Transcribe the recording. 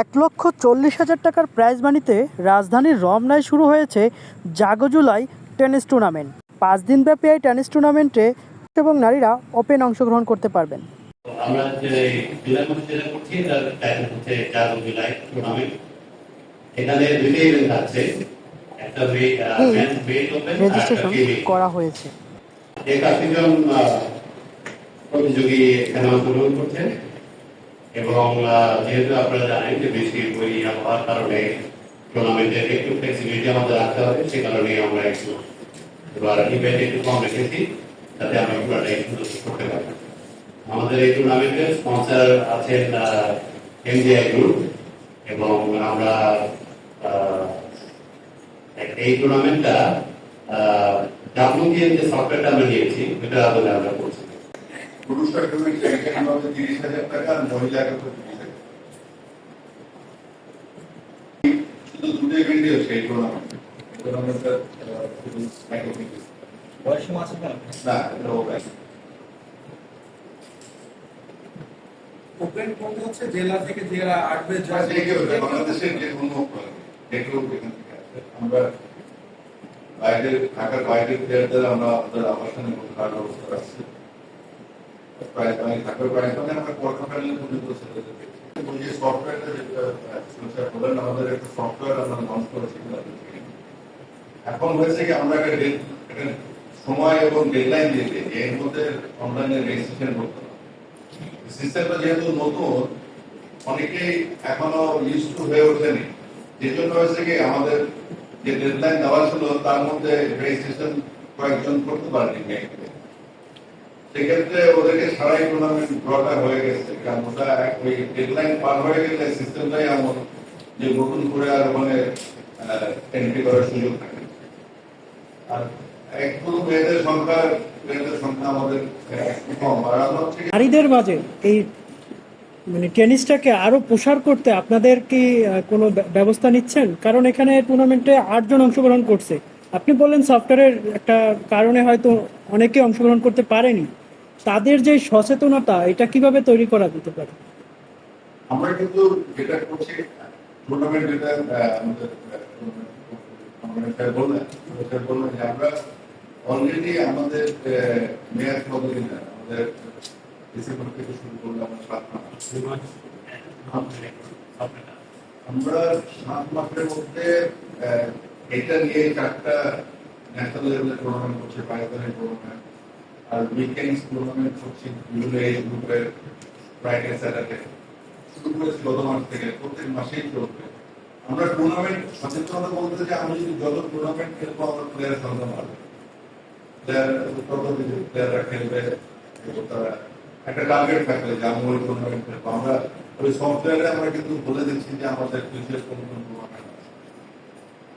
এক লক্ষ চল্লিশ হাজার টাকার প্রাইজ মানিতে রাজধানীর রমনায় শুরু হয়েছে জাগজুলাই টেনিস টুর্নামেন্ট পাঁচ দিনব্যাপী এই টেনিস টুর্নামেন্টে এবং নারীরা ওপেন অংশগ্রহণ করতে পারবেন। আমরা যে জুলাই মাসে যেটা করছি হচ্ছে জাগো জুলাই টুর্নামেন্ট এখানে আছে। একটা ওপেন রেজিস্ট্রেশন করা হয়েছে। প্রতিযোগী এখানে অংশগ্রহণ করছেন। এবং যেহেতু আপনারা জানেন যে বেশি বই হওয়ার কারণে টুর্নামেন্টের একটু ফ্লেক্সিবিলিটি আমাদের রাখতে হবে, সে কারণে আমরা একটু এবার ইভেন্ট একটু কম রেখেছি, যাতে আমরা পুরোটা একটু করতে পারি। আমাদের এই টুর্নামেন্টের স্পন্সর আছেন এমজিআই গ্রুপ এবং আমরা এই টুর্নামেন্টটা ডাব্লিউটিএন যে সফটওয়্যারটা আমরা নিয়েছি এটা আসলে আমরা পুরুষের জন্য এখানে হবে তিরিশ হাজার টাকা আর মহিলার তিরিশ হাজার শুধু দুটো হচ্ছে এই টুর্নামেন্ট টুর্নামেন্টটা আছে না এটা ওপেন হচ্ছে জেলা থেকে বাংলাদেশের যে কোনো আমরা বাইরে ঢাকার বাইরের প্লেয়ারদের আমরা আমাদের আবাসনে থাকার ব্যবস্থা রাখছি। প্রায় বাইরে মানে আমরা কোয়ার্টার ফাইনালে পর্যন্ত যে সফটওয়্যারটা আমাদের একটা সফটওয়্যার আমরা এখন হয়েছে কি, আমরা সময় এবং ডেডলাইন দিয়ে দিই এর মধ্যে অনলাইনে রেজিস্ট্রেশন করতে সিস্টেমটা যেহেতু নতুন, অনেকেই এখনও ইউজ হয়ে ওঠেনি। যে জন্য হয়েছে কি, আমাদের যে ডেডলাইন দেওয়া ছিল, তার মধ্যে রেজিস্ট্রেশন কয়েকজন করতে পারেনি। ব্যাংকে সেক্ষেত্রে ওদেরকে সারাই টুর্নামেন্ট ড্রটা হয়ে গেছে, কারণ ওটা ওই ডেডলাইন পার হয়ে গেলে সিস্টেমটাই এমন যে নতুন করে আর ওখানে এন্ট্রি করার সুযোগ থাকে আর নারীদের মাঝে এই মানে টেনিসটাকে আরও প্রসার করতে আপনাদের কি কোনো ব্যবস্থা নিচ্ছেন? কারণ এখানে টুর্নামেন্টে আটজন অংশগ্রহণ করছে। আপনি বললেন সফটওয়্যারের একটা কারণে হয়তো অনেকে অংশগ্রহণ করতে পারেনি। তাদের যে সচেতনতা, এটা কীভাবে তৈরি করা যেতে পারে? আমরা কিন্তু যেটা করছি টুর্নামেন্ট যেটা আমাদের আমরা অলরেডি আমাদের মেয়াদ কতদিন আমাদের ডিসেম্বর থেকে শুরু করলে আমরা সাত মাস। আমরা সাত মাসের মধ্যে এটা নিয়ে চারটা ন্যাশনাল লেভেলের টুর্নামেন্ট করছে পাকিস্তানের টুর্নামেন্ট আর উইকেন্ড টুর্নামেন্ট এজ গ্রুপের ফ্রাইডে স্যাটারডে গত মাস থেকে, প্রত্যেক মাসেই চলবে। আমরা টুর্নামেন্ট সচেতনতা বলতে যে আমি যদি যত টুর্নামেন্ট খেলব, আমার প্লেয়ার বাড়বে প্লেয়ার তত প্লেয়াররা খেলবে তারা একটা টার্গেট থাকবে যে আমি ওই টুর্নামেন্ট খেলব। আমরা ওই সফটওয়্যারে আমরা কিন্তু বলে দিচ্ছি যে আমাদের ফিউচার কোন কোন টুর্নামেন্ট